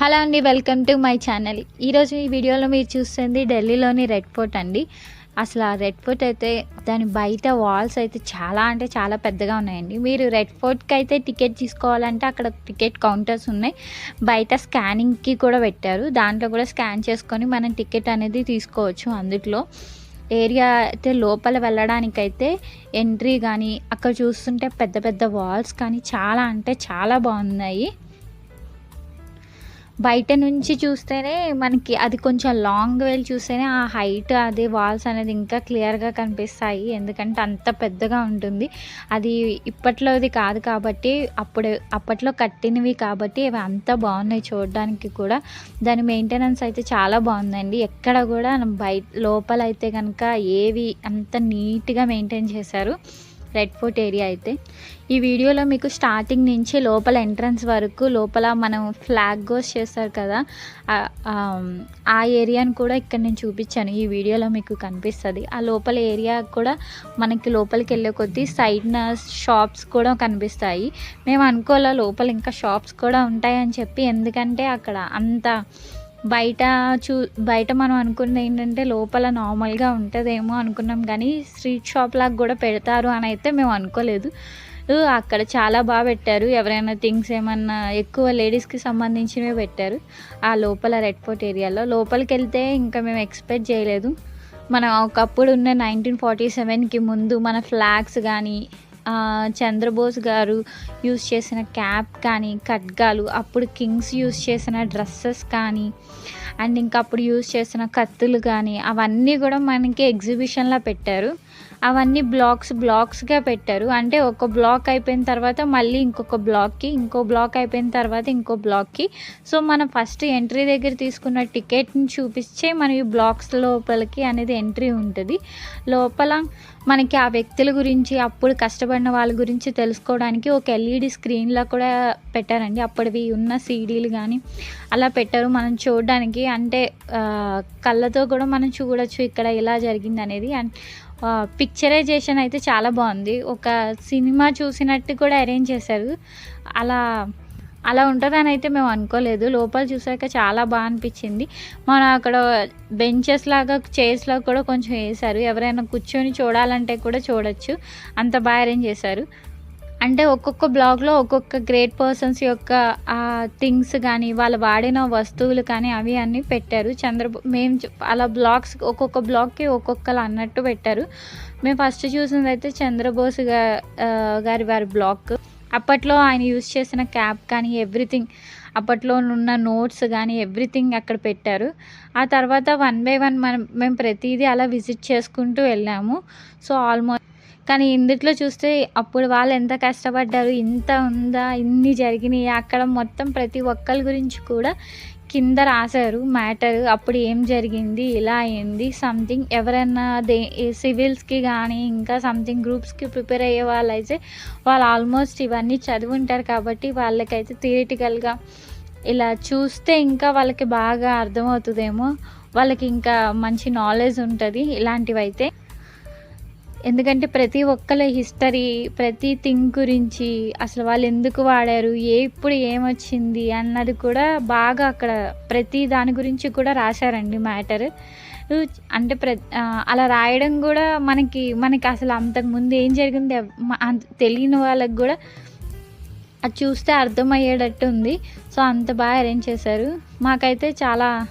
Hello అండి welcome to my channel. ఈరోజు ఈ వీడియోలో మీరు చూస్తుంది ఢిల్లీలోని రెడ్ ఫోర్ట్ అండి. అసలు ఆ రెడ్ ఫోర్ట్ అయితే దాని బయట వాల్స్ అయితే చాలా అంటే చాలా పెద్దగా ఉన్నాయండి. మీరు రెడ్ ఫోర్ట్కి అయితే టికెట్ తీసుకోవాలంటే అక్కడ టికెట్ కౌంటర్స్ ఉన్నాయి. బయట స్కానింగ్కి కూడా పెట్టారు. దాంట్లో కూడా స్కాన్ చేసుకొని మనం టికెట్ అనేది తీసుకోవచ్చు అందుట్లో. ఏరియా అయితే లోపల వెళ్ళడానికైతే ఎంట్రీ కానీ అక్కడ చూస్తుంటే పెద్ద పెద్ద వాల్స్ కానీ చాలా అంటే చాలా బాగున్నాయి. బయట నుంచి చూస్తేనే మనకి అది కొంచెం లాంగ్ వెళ్ళి చూస్తేనే ఆ హైట్ అది వాల్స్ అనేది ఇంకా క్లియర్గా కనిపిస్తాయి. ఎందుకంటే అంత పెద్దగా ఉంటుంది. అది ఇప్పట్లోది కాదు కాబట్టి అప్పుడు అప్పట్లో కట్టినవి కాబట్టి అవి అంత బాగున్నాయి చూడడానికి కూడా. దాని మెయింటెనెన్స్ అయితే చాలా బాగుందండి. ఎక్కడ కూడా బయట లోపల అయితే కనుక ఏవి అంత నీట్గా మెయింటైన్ చేశారు. రెడ్ ఫోర్ట్ ఏరియా అయితే. ఈ వీడియోలో మీకు స్టార్టింగ్ నుంచి లోపల ఎంట్రన్స్ వరకు లోపల మనం ఫ్లాగ్ గోస్ చేస్తారు కదా ఆ- ఏరియాను కూడా ఇక్కడ నేను చూపించాను. ఈ వీడియోలో మీకు కనిపిస్తుంది. ఆ లోపల ఏరియా కూడా మనకి లోపలికి వెళ్ళే కొద్దీ సైడ్న షాప్స్ కూడా కనిపిస్తాయి. మేము అనుకోలే లోపల ఇంకా షాప్స్ కూడా ఉంటాయని చెప్పి ఎందుకంటే అక్కడ అంత బయట చూ బయట మనం అనుకున్నది ఏంటంటే లోపల నార్మల్గా ఉంటుందేమో అనుకున్నాం కానీ స్ట్రీట్ షాప్ లాగా కూడా పెడతారు అని అయితే మేము అనుకోలేదు. అక్కడ చాలా బాగా పెట్టారు. ఎవరైనా థింగ్స్ ఏమన్నా ఎక్కువ లేడీస్కి సంబంధించినవి పెట్టారు. ఆ లోపల రెడ్ ఫోర్ట్ ఏరియాలో. లోపలికి వెళ్తే ఇంకా మేము ఎక్స్పెక్ట్ చేయలేదు. మనం ఒకప్పుడు ఉన్న నైన్టీన్ ఫార్టీ సెవెన్కి ముందు మన ఫ్లాగ్స్ కానీ చంద్రబోస్ గారు యూస్ చేసిన క్యాప్ కానీ ఖడ్గాలు అప్పుడు కింగ్స్ యూస్ చేసిన డ్రెస్సెస్ కానీ అండ్ ఇంకా అప్పుడు యూస్ చేసిన కత్తులు కానీ అవన్నీ కూడా మనకి ఎగ్జిబిషన్లో పెట్టారు. అవన్నీ బ్లాక్స్ బ్లాక్స్గా పెట్టారు. అంటే ఒక బ్లాక్ అయిపోయిన తర్వాత మళ్ళీ ఇంకొక బ్లాక్కి ఇంకో బ్లాక్ అయిపోయిన తర్వాత ఇంకో బ్లాక్కి. సో మనం ఫస్ట్ ఎంట్రీ దగ్గర తీసుకున్న టికెట్ని చూపించే మన ఈ బ్లాక్స్ లోపలికి అనేది ఎంట్రీ ఉంటుంది. లోపల మనకి ఆ వ్యక్తుల గురించి అప్పుడు కష్టపడిన వాళ్ళ గురించి తెలుసుకోవడానికి ఒక ఎల్ఈడి స్క్రీన్లో కూడా పెట్టారండి. అప్పటివి ఉన్న సీడీలు కానీ అలా పెట్టారు. మనం చూడడానికి అంటే కళ్ళతో కూడా మనం చూడొచ్చు ఇక్కడ ఇలా జరిగింది అనేది. అండ్ పిక్చరైజేషన్ అయితే చాలా బాగుంది. ఒక సినిమా చూసినట్టు కూడా అరేంజ్ చేశారు. అలా అలా ఉంటుందని అయితే మేము అనుకోలేదు. లోపల చూసాక చాలా బాగా అనిపించింది. మనం అక్కడ బెంచెస్ లాగా చైర్స్ లాగా కూడా కొంచెం వేశారు. ఎవరైనా కూర్చొని చూడాలంటే కూడా చూడొచ్చు. అంత బాగా అరేంజ్ చేశారు. అంటే ఒక్కొక్క బ్లాగ్లో ఒక్కొక్క గ్రేట్ పర్సన్స్ యొక్క థింగ్స్ కానీ వాళ్ళు వాడిన వస్తువులు కానీ అవి అన్నీ పెట్టారు. చంద్ర మేము అలా బ్లాగ్స్ ఒక్కొక్క బ్లాగ్కి ఒక్కొక్కరు అన్నట్టు పెట్టారు. మేము ఫస్ట్ చూసినదైతే అయితే చంద్రబోస్ గారి వారి బ్లాగ్. అప్పట్లో ఆయన యూజ్ చేసిన క్యాప్ కానీ ఎవ్రీథింగ్ అప్పట్లో ఉన్న నోట్స్ కానీ ఎవ్రీథింగ్ అక్కడ పెట్టారు. ఆ తర్వాత వన్ బై వన్ మనం మేము ప్రతిదీ అలా విజిట్ చేసుకుంటూ వెళ్ళాము. సో ఆల్మోస్ట్ కానీ ఇందుట్లో చూస్తే అప్పుడు వాళ్ళు ఎంత కష్టపడ్డారు ఇంత ఉందా ఇన్ని జరిగినాయి అక్కడ మొత్తం ప్రతి ఒక్కరి గురించి కూడా కింద రాశారు మ్యాటర్ అప్పుడు ఏం జరిగింది ఇలా అయింది సంథింగ్ ఎవరైనా దే సివిల్స్కి కానీ ఇంకా సంథింగ్ గ్రూప్స్కి ప్రిపేర్ అయ్యే వాళ్ళైతే వాళ్ళు ఆల్మోస్ట్ ఇవన్నీ చదివి ఉంటారు కాబట్టి వాళ్ళకైతే థియేటికల్గా ఇలా చూస్తే ఇంకా వాళ్ళకి బాగా అర్థమవుతుందేమో వాళ్ళకి ఇంకా మంచి నాలెడ్జ్ ఉంటుంది ఇలాంటివైతే. ఎందుకంటే ప్రతి ఒక్కరి హిస్టరీ ప్రతి థింగ్ గురించి అసలు వాళ్ళు ఎందుకు వాడారు ఏ ఇప్పుడు ఏమొచ్చింది అన్నది కూడా బాగా అక్కడ ప్రతి దాని గురించి కూడా రాశారండి మ్యాటర్. అంటే ప్ర అలా రాయడం కూడా మనకి మనకి అసలు అంతకుముందు ఏం జరిగింది అంత తెలియని వాళ్ళకి కూడా అది చూస్తే అర్థమయ్యేటట్టు ఉంది సో అంత బాగా అరేంజ్ చేశారు. మాకైతే చాలా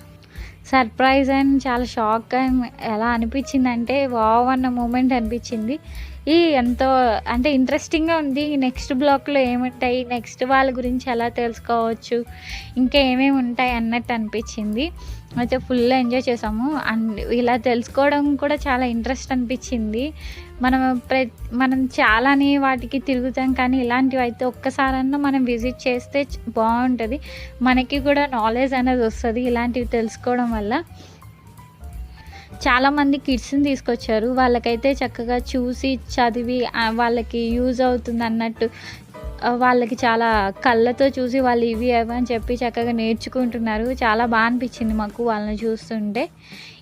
సర్ప్రైజ్ అండ్ చాలా షాక్ అండ్ ఎలా అనిపించింది అంటే వావ్ అన్న మూమెంట్ అనిపించింది. ఈ ఎంతో అంటే ఇంట్రెస్టింగ్గా ఉంది. నెక్స్ట్ బ్లాక్లో ఏముంటాయి? నెక్స్ట్ వాళ్ళ గురించి ఎలా తెలుసుకోవచ్చు? ఇంకా ఏమేమి ఉంటాయి అన్నట్టు అనిపించింది. అయితే ఫుల్ ఎంజాయ్ చేసాము. అండ్ ఇలా తెలుసుకోవడం కూడా చాలా ఇంట్రెస్ట్ అనిపించింది. మనం ప్ర మనం చాలానే వాటికి తిరుగుతాం కానీ ఇలాంటివి అయితే ఒక్కసారన్నా మనం విజిట్ చేస్తే బాగుంటుంది. మనకి కూడా నాలెడ్జ్ అనేది వస్తుంది ఇలాంటివి తెలుసుకోవడం వల్ల. చాలామంది కిడ్స్ని తీసుకొచ్చారు. వాళ్ళకైతే చక్కగా చూసి చదివి వాళ్ళకి యూజ్ అవుతుంది అన్నట్టు. వాళ్ళకి చాలా కళ్ళతో చూసి వాళ్ళు ఇవి అవి అని చెప్పి చక్కగా నేర్చుకుంటున్నారు. చాలా బాగా అనిపించింది మాకు వాళ్ళని చూస్తుంటే.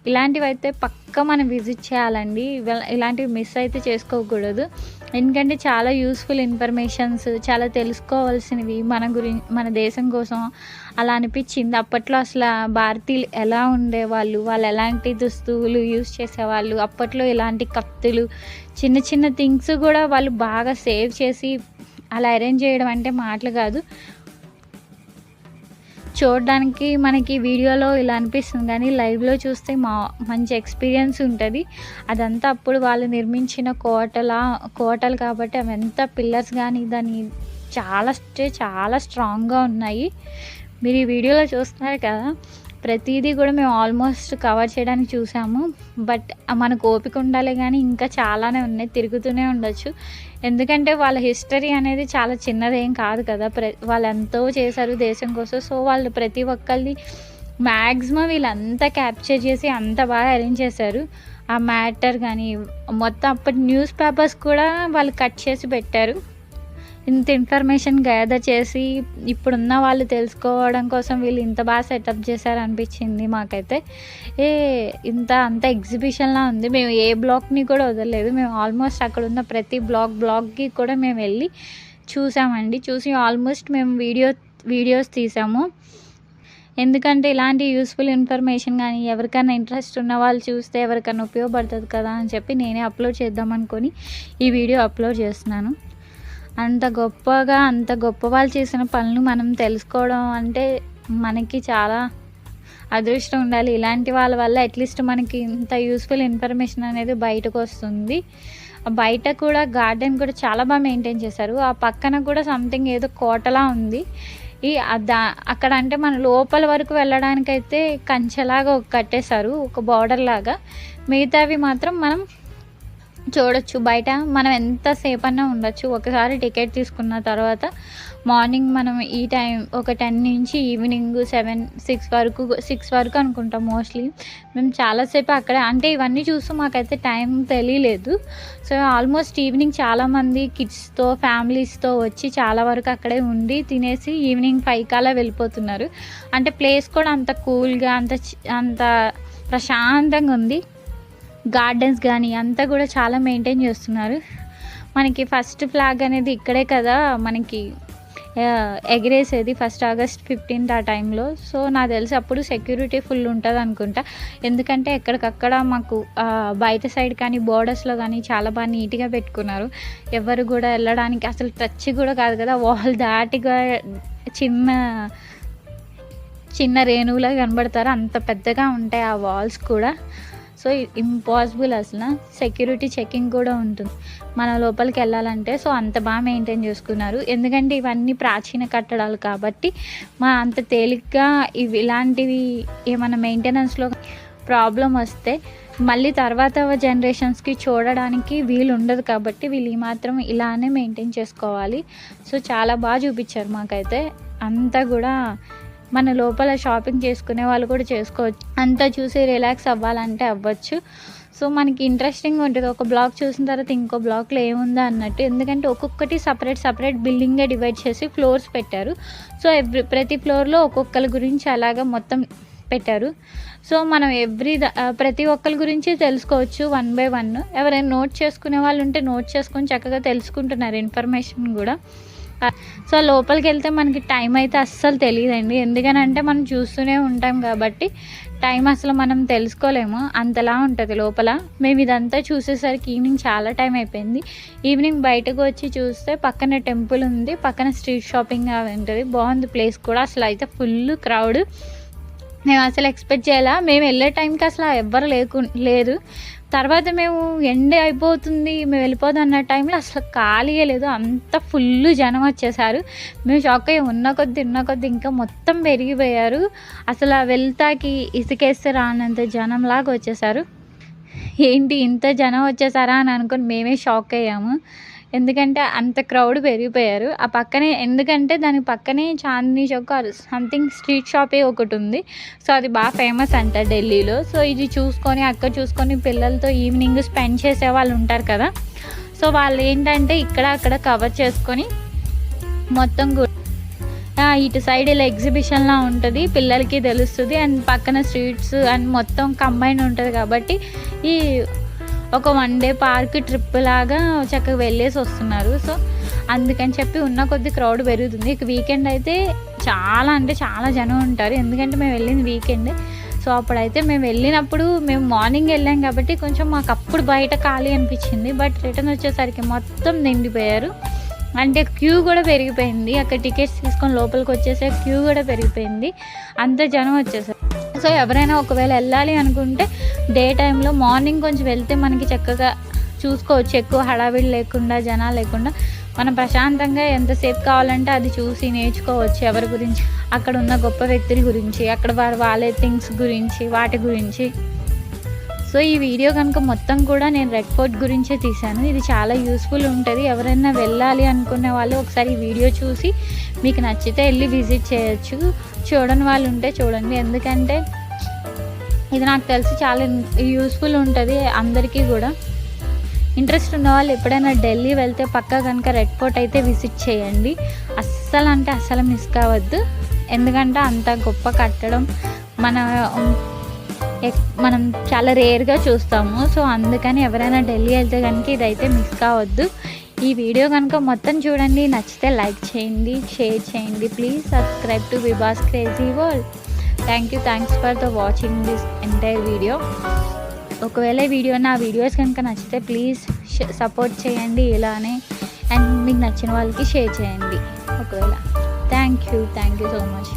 ఇలాంటివి అయితే పక్క మనం విజిట్ చేయాలండి. ఇలాంటివి మిస్ అయితే చేసుకోకూడదు. ఎందుకంటే చాలా యూస్ఫుల్ ఇన్ఫర్మేషన్స్ చాలా తెలుసుకోవాల్సినవి మన గురించి మన దేశం కోసం అలా అనిపించింది. అప్పట్లో అసలు భారతీయులు ఎలా ఉండేవాళ్ళు వాళ్ళు ఎలాంటి దుస్తువులు యూస్ చేసేవాళ్ళు అప్పట్లో ఇలాంటి కత్తులు చిన్న చిన్న థింగ్స్ కూడా వాళ్ళు బాగా సేవ్ చేసి అలా అరేంజ్ చేయడం అంటే మాటలు కాదు. చూడడానికి మనకి వీడియోలో ఇలా అనిపిస్తుంది కానీ లైవ్లో చూస్తే మా మంచి ఎక్స్పీరియన్స్ ఉంటుంది. అదంతా అప్పుడు వాళ్ళు నిర్మించిన కోటలా కోటలు కాబట్టి అవి ఎంత పిల్లర్స్ కానీ దాని చాలా అంటే చాలా స్ట్రాంగ్గా ఉన్నాయి. మీరు ఈ వీడియోలో చూస్తున్నారు కదా ప్రతిదీ కూడా మేము ఆల్మోస్ట్ కవర్ చేయడానికి చూసాము. బట్ మనకు ఓపిక ఉండాలి కానీ ఇంకా చాలానే ఉన్నాయి. తిరుగుతూనే ఉండొచ్చు. ఎందుకంటే వాళ్ళ హిస్టరీ అనేది చాలా చిన్నదేం కాదు కదా. ప్ర వాళ్ళు ఎంతో చేశారు దేశం కోసం. సో వాళ్ళు ప్రతి ఒక్కరిది మ్యాక్సిమం వీళ్ళంతా క్యాప్చర్ చేసి అంత బాగా అరేంజ్ చేశారు. ఆ మ్యాటర్ కానీ మొత్తం అప్పటి న్యూస్ పేపర్స్ కూడా వాళ్ళు కట్ చేసి పెట్టారు. ఇంత ఇన్ఫర్మేషన్ గ్యాదర్ చేసి ఇప్పుడున్న వాళ్ళు తెలుసుకోవడం కోసం వీళ్ళు ఇంత బాగా సెటప్ చేశారు అనిపించింది మాకైతే. ఏ ఇంత అంత ఎగ్జిబిషన్లా ఉంది. మేము ఏ బ్లాక్ని కూడా వదలలేదు. మేము ఆల్మోస్ట్ అక్కడ ఉన్న ప్రతి బ్లాక్ బ్లాక్కి కూడా మేము వెళ్ళి చూసామండి. చూసి ఆల్మోస్ట్ మేము వీడియో వీడియోస్ తీసాము. ఎందుకంటే ఇలాంటి యూస్ఫుల్ ఇన్ఫర్మేషన్ కానీ ఎవరికైనా ఇంట్రెస్ట్ ఉన్న వాళ్ళు చూస్తే ఎవరికైనా ఉపయోగపడుతుంది కదా అని చెప్పి నేనే అప్లోడ్ చేద్దాం అనుకొని ఈ వీడియో అప్లోడ్ చేస్తున్నాను. అంత గొప్పగా అంత గొప్ప వాళ్ళు చేసిన పనులు మనం తెలుసుకోవడం అంటే మనకి చాలా అదృష్టం ఉండాలి. ఇలాంటి వాళ్ళ వల్ల అట్లీస్ట్ మనకి ఇంత యూస్ఫుల్ ఇన్ఫర్మేషన్ అనేది బయటకు వస్తుంది. బయట కూడా గార్డెన్ కూడా చాలా బాగా మెయింటైన్ చేశారు. ఆ పక్కన కూడా సంథింగ్ ఏదో కోటలా ఉంది. ఈ దా అక్కడ అంటే మన లోపల వరకు వెళ్ళడానికైతే కంచెలాగా కట్టేశారు. ఒక బార్డర్ లాగా. మిగతావి మాత్రం మనం చూడొచ్చు. బయట మనం ఎంతసేపు అన్నా ఉండొచ్చు. ఒకసారి టికెట్ తీసుకున్న తర్వాత మార్నింగ్ మనం ఈ టైం ఒక టెన్ నుంచి ఈవినింగ్ సెవెన్ సిక్స్ వరకు సిక్స్ వరకు అనుకుంటాం మోస్ట్లీ. మేము చాలాసేపు అక్కడ అంటే ఇవన్నీ చూస్తూ మాకైతే టైం తెలియలేదు. సో ఆల్మోస్ట్ ఈవినింగ్ చాలామంది కిడ్స్తో ఫ్యామిలీస్తో వచ్చి చాలా వరకు అక్కడే ఉండి తినేసి ఈవినింగ్ ఫైవ్ కాలా వెళ్ళిపోతున్నారు. అంటే ప్లేస్ కూడా అంత కూల్గా అంత అంత ప్రశాంతంగా ఉంది. గార్డెన్స్ కానీ అంతా కూడా చాలా మెయింటైన్ చేస్తున్నారు. మనకి ఫస్ట్ ఫ్లాగ్ అనేది ఇక్కడే కదా మనకి ఎగిరేసేది ఫస్ట్ ఆగస్ట్ ఫిఫ్టీన్త్ ఆ టైంలో. సో నాకు తెలిసి అప్పుడు సెక్యూరిటీ ఫుల్ ఉంటుంది అనుకుంటా. ఎందుకంటే ఎక్కడికక్కడ మాకు బయట సైడ్ కానీ బోర్డర్స్లో కానీ చాలా బాగా నీట్గా పెట్టుకున్నారు. ఎవరు కూడా వెళ్ళడానికి అసలు టచ్ కూడా కాదు కదా. వాల్ దాటిగా చిన్న చిన్న రేణువులా కనబడతారు. అంత పెద్దగా ఉంటాయి ఆ వాల్స్ కూడా. సో ఇంపాసిబుల్ అసలు. సెక్యూరిటీ చెకింగ్ కూడా ఉంటుంది. మన లోపలికి వెళ్ళాలంటే సో అంత బాగా మెయింటైన్ చేసుకున్నారు. ఎందుకంటే ఇవన్నీ ప్రాచీన కట్టడాలు కాబట్టి మా అంత తేలిగ్గా ఇవి ఇలాంటివి ఏమైనా మెయింటెనెన్స్లో ప్రాబ్లం వస్తే మళ్ళీ తర్వాత జనరేషన్స్కి చూడడానికి వీలు ఉండదు కాబట్టి వీళ్ళు ఈ మాత్రం ఇలానే మెయింటైన్ చేసుకోవాలి. సో చాలా బాగా చూపించారు మాకైతే. అంతా కూడా మన లోపల షాపింగ్ చేసుకునే వాళ్ళు కూడా చేసుకోవచ్చు. అంతా చూసి రిలాక్స్ అవ్వాలంటే అవ్వచ్చు. సో మనకి ఇంట్రెస్టింగ్ ఉంటుంది. ఒక బ్లాక్ చూసిన తర్వాత ఇంకో బ్లాక్లో ఏముందా అన్నట్టు. ఎందుకంటే ఒక్కొక్కటి సపరేట్ సపరేట్ బిల్డింగ్గా డివైడ్ చేసి ఫ్లోర్స్ పెట్టారు. సో ఎవ్రీ ప్రతి ఫ్లోర్లో ఒక్కొక్కరి గురించి అలాగా మొత్తం పెట్టారు. సో మనం ఎవ్రీ ప్రతి ఒక్కరి గురించి తెలుసుకోవచ్చు వన్ బై వన్ ఎవరైనా నోట్ చేసుకునే వాళ్ళు ఉంటే నోట్ చేసుకొని చక్కగా తెలుసుకుంటున్నారు ఇన్ఫర్మేషన్ కూడా. సో లోపలికి వెళ్తే మనకి టైం అయితే అస్సలు తెలియదండి. ఎందుకనంటే మనం చూస్తూనే ఉంటాం కాబట్టి టైం అసలు మనం తెలుసుకోలేము. అంతలా ఉంటుంది లోపల. మేము ఇదంతా చూసేసరికి ఈవినింగ్ చాలా టైం అయిపోయింది. ఈవినింగ్ బయటకు వచ్చి చూస్తే పక్కన టెంపుల్ ఉంది. పక్కన స్ట్రీట్ షాపింగ్ అవి ఉంటుంది. బాగుంది ప్లేస్ కూడా. అసలు అయితే ఫుల్ క్రౌడ్. మేము అసలు ఎక్స్పెక్ట్ చేయాలా? మేము వెళ్ళే టైంకి అసలు ఎవ్వరు లేకు లేరు తర్వాత మేము ఎండ్ అయిపోతుంది మేము వెళ్ళిపోదాం అన్న టైంలో అసలు ఖాళీగా లేదు. అంత ఫుల్ జనం వచ్చేసారు. మేము షాక్ అయ్యి ఉన్న కొద్ది ఉన్న కొద్ది ఇంకా మొత్తం పెరిగిపోయారు. అసలు వెళ్తాకి ఇసుకేస్తే రానంత జనంలాగా వచ్చేసారు. ఏంటి ఇంత జనం వచ్చేసారా అని అనుకుని మేమే షాక్ అయ్యాము. ఎందుకంటే అంత క్రౌడ్ పెరిగిపోయారు. ఆ పక్కనే ఎందుకంటే దాని పక్కనే చాందినీ చౌక్ సంథింగ్ స్ట్రీట్ షాపే ఒకటి ఉంది. సో అది బాగా ఫేమస్ అంట ఢిల్లీలో. సో ఇది చూసుకొని అక్క చూసుకొని పిల్లలతో ఈవినింగ్ స్పెండ్ చేసే వాళ్ళు ఉంటారు కదా. సో వాళ్ళు ఏంటంటే ఇక్కడ అక్కడ కవర్ చేసుకొని మొత్తం ఇటు సైడ్ ఇలా ఎగ్జిబిషన్లా ఉంటుంది. పిల్లలకి తెలుస్తుంది. అండ్ పక్కన స్ట్రీట్స్ అండ్ మొత్తం కంబైన్ ఉంటుంది కాబట్టి ఈ ఒక వన్ డే పార్క్ ట్రిప్ లాగా చక్కగా వెళ్ళేసి వస్తున్నారు. సో అందుకని చెప్పి ఉన్న కొద్ది క్రౌడ్ పెరుగుతుంది. ఇక వీకెండ్ అయితే చాలా అంటే చాలా జనం ఉంటారు. ఎందుకంటే మేము వెళ్ళింది వీకెండ్ సో అప్పుడైతే మేము వెళ్ళినప్పుడు మేము మార్నింగ్ వెళ్ళాం కాబట్టి కొంచెం మాకు అప్పుడు బయట ఖాళీ అనిపించింది. బట్ రిటర్న్ వచ్చేసరికి మొత్తం నిండిపోయారు. అంటే క్యూ కూడా పెరిగిపోయింది. అక్కడ టికెట్స్ తీసుకొని లోపలికి వచ్చేసే క్యూ కూడా పెరిగిపోయింది. అంత జనం వచ్చేసరికి సో ఎవరైనా ఒకవేళ వెళ్ళాలి అనుకుంటే డే టైంలో మార్నింగ్ కొంచెం వెళ్తే మనకి చక్కగా చూసుకోవచ్చు. ఎక్కువ హడావిడి లేకుండా జనాలు లేకుండా మనం ప్రశాంతంగా ఎంతసేపు కావాలంటే అది చూసి నేర్చుకోవచ్చు ఎవరి గురించి. అక్కడ ఉన్న గొప్ప వ్యక్తుల గురించి అక్కడ వారు వాళ్ళే థింగ్స్ గురించి వాటి గురించి. సో ఈ వీడియో కనుక మొత్తం కూడా నేను రెడ్ ఫోర్ట్ గురించే తీశాను. ఇది చాలా యూస్ఫుల్ ఉంటుంది. ఎవరైనా వెళ్ళాలి అనుకునే వాళ్ళు ఒకసారి ఈ వీడియో చూసి మీకు నచ్చితే వెళ్ళి విజిట్ చేయొచ్చు. చూడని వాళ్ళు ఉంటే చూడండి. ఎందుకంటే ఇది నాకు తెలిసి చాలా యూస్ఫుల్ ఉంటుంది అందరికీ కూడా. ఇంట్రెస్ట్ ఉన్న వాళ్ళు ఎప్పుడైనా ఢిల్లీ వెళ్తే పక్కా కనుక రెడ్ ఫోర్ట్ అయితే విజిట్ చేయండి. అస్సలు అంటే అస్సలు మిస్ కావద్దు. ఎందుకంటే అంత గొప్ప కట్టడం మన మనం చాలా రేర్గా చూస్తాము. సో అందుకని ఎవరైనా ఢిల్లీ వెళ్తే కనుక ఇదైతే మిస్ కావద్దు. ఈ వీడియో కనుక మొత్తం చూడండి నచ్చితే లైక్ చేయండి షేర్ చేయండి please subscribe to Vibhas crazy world. Thank you thanks for the watching this entire video ఒకవేళ వీడియో నా వీడియోస్ కనుక నచ్చితే ప్లీజ్ సపోర్ట్ చేయండి ఇలానే. అండ్ మీకు నచ్చిన వాళ్ళకి షేర్ చేయండి. ఒకవేళ. Thank you thank you so much